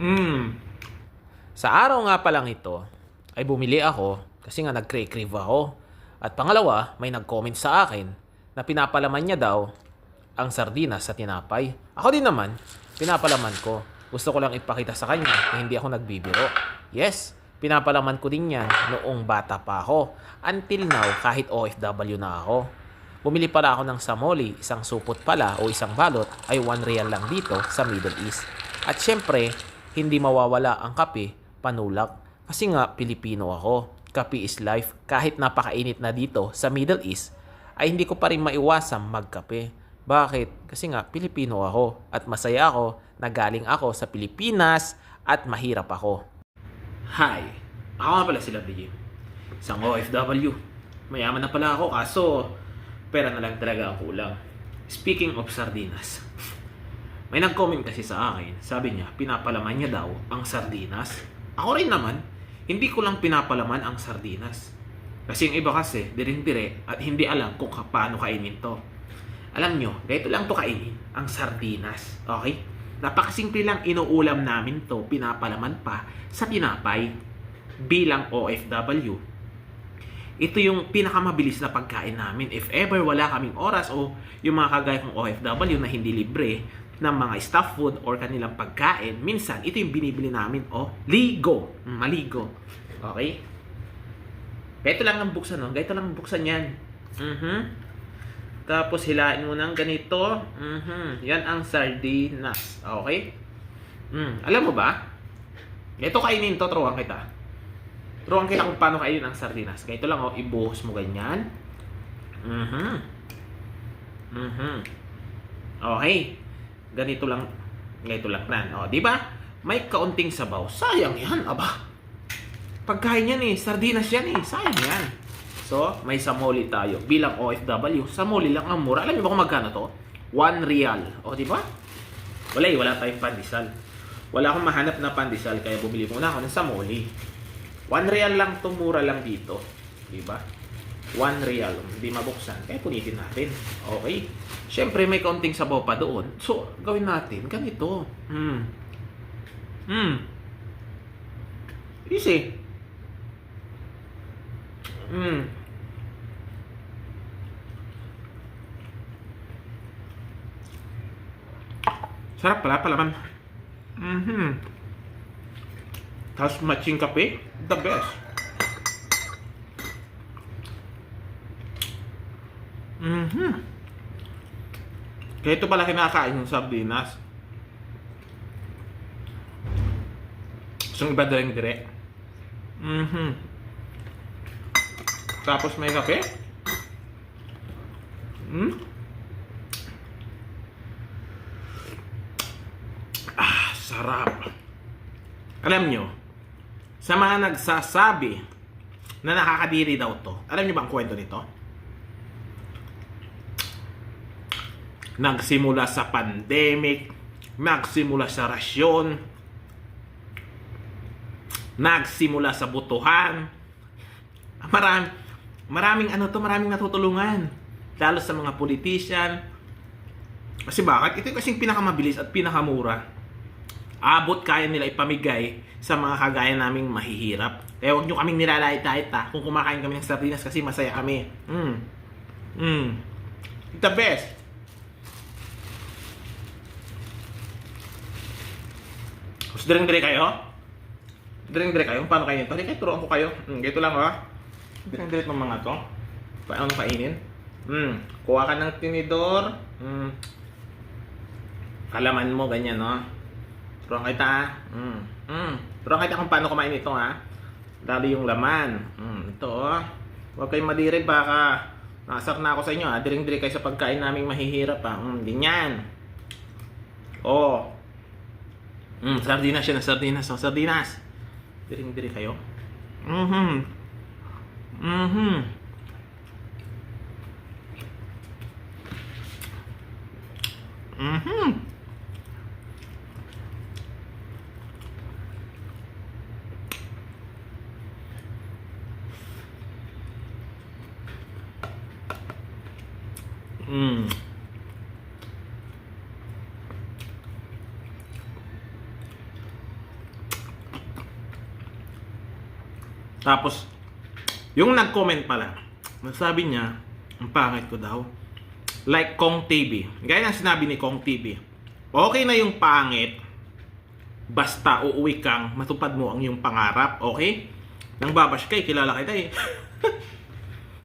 Mm. Sa araw nga pa lang ito, ay bumili ako kasi nga nag-crave ako. At pangalawa, may nag-comment sa akin na pinapalaman niya daw ang sardinas sa tinapay. Ako din naman, pinapalaman ko. Gusto ko lang ipakita sa kanya na hindi ako nagbibiro. Yes, pinapalaman ko din yan noong bata pa ako. Until now, kahit OFW na ako. Bumili pala ako ng samoli, isang supot pala o isang balot ay 1 real lang dito sa Middle East. At syempre, hindi mawawala ang kape, panulak. Kasi nga, Pilipino ako. Kape is life. Kahit napakainit na dito sa Middle East, ay hindi ko pa rin maiwasang magkape. Bakit? Kasi nga, Pilipino ako. At masaya ako na galing ako sa Pilipinas at mahirap ako. Hi! Ako nga pala si Lovely Jim. Isang OFW. Mayaman na pala ako kaso pera na lang talaga ang kulang. Speaking of sardinas. May nag-comment kasi sa akin. Sabi niya, pinapalaman niya daw ang sardinas. Ako rin naman, hindi ko lang pinapalaman ang sardinas. Kasi yung iba kasi, diring-dire at hindi alam kung ka- paano kainin to. Alam nyo, ganito lang to kainin, ang sardinas. Okay? Napakasimple lang inuulam namin to, pinapalaman pa sa tinapay bilang OFW. Ito yung pinakamabilis na pagkain namin. If ever wala kaming oras o yung mga kagaya kong OFW na hindi libre ng mga staff food or kanilang pagkain, minsan ito yung binibili namin o ligo. Mm, Maligo. Okay? Ganito lang ang buksan, no? Ganito lang ang buksan yan. Mhm. Tapos hilain mo ng ganito. Mhm. Yan ang sardinas. Okay? Mm. Alam mo ba? Ito kainin to, turuan kita. Turuan kita kung paano kainin ang sardinas. Ganito lang, oh. Ibuhos mo ganyan. Mhm. Mhm. Okay. Ganito lang. Ganito lang nan. Oh, di ba? May kaunting sabaw. Sayang yan, aba. Pagkain yan eh. Sardinas yan eh. Sayang yan. So, may samoli tayo. Bilang OFW, samoli lang ang mura. Alam niyo ba kung magkano to? 1 real. O, di ba? Wala eh. Wala tayong pandesal. Wala akong mahanap na pandesal kaya bumili muna ako ng samoli. 1 real lang to mura lang dito. Di ba? 1 real. Hindi mabuksan. Kaya punitin natin. Okay. Siyempre, may kaunting sabaw pa doon. So, gawin natin ganito. Hmm. Hmm. Easy. Hmm. Sarap pala palaman. Mhm. Tapos matching kape, the best. Mhm. Kaya ito pala kinakain yung sardinas. So, iba din dire. Mhm. Tapos may kape. Hmm? Ah, sarap. Alam nyo, sa mga nagsasabi na nakakadiri daw to, alam nyo ba ang kwento nito? Nagsimula sa pandemic, nagsimula sa rasyon, nagsimula sa butuhan, marami, maraming ano to, maraming natutulungan. Lalo sa mga politician. Kasi bakit? Ito yung kasing pinakamabilis at pinakamura. Abot kaya nila ipamigay sa mga kagaya naming mahihirap. Kaya huwag nyo kaming nilalait-lait ha. Kung kumakain kami ng sardinas kasi masaya kami. Mm. Mm. The best. Gusto dire kayo? Dire kayo? Paano kayo ito? Halika, turuan ko kayo. Mm, ganito lang ha. Dire ng mga to. Paano kainin? Mm. Kuha ka ng tinidor. Mm. Kalaman mo, ganyan, no? Turuan kita, ha? Mm. Mm. Turuan kita kung paano kumain ito, ha? Lalo yung laman. Mm. Ito, oh. Huwag kayong madiri, baka nakasar na ako sa inyo, ha? Diring-diri kayo sa pagkain naming mahihirap, ha? Mm, ganyan. Oh. Mm, sardinas siya na sardinas. Oh, sardinas. Diring-diri kayo. Mhm. Mhm. Mhm. Mm. Tapos, yung nag-comment pala, nagsabi niya, ang pangit ko daw. Like Kong TV. Gaya ng sinabi ni Kong TV. Okay na yung pangit, basta uuwi kang matupad mo ang iyong pangarap, okay? Nang babash kay, kilala kita eh.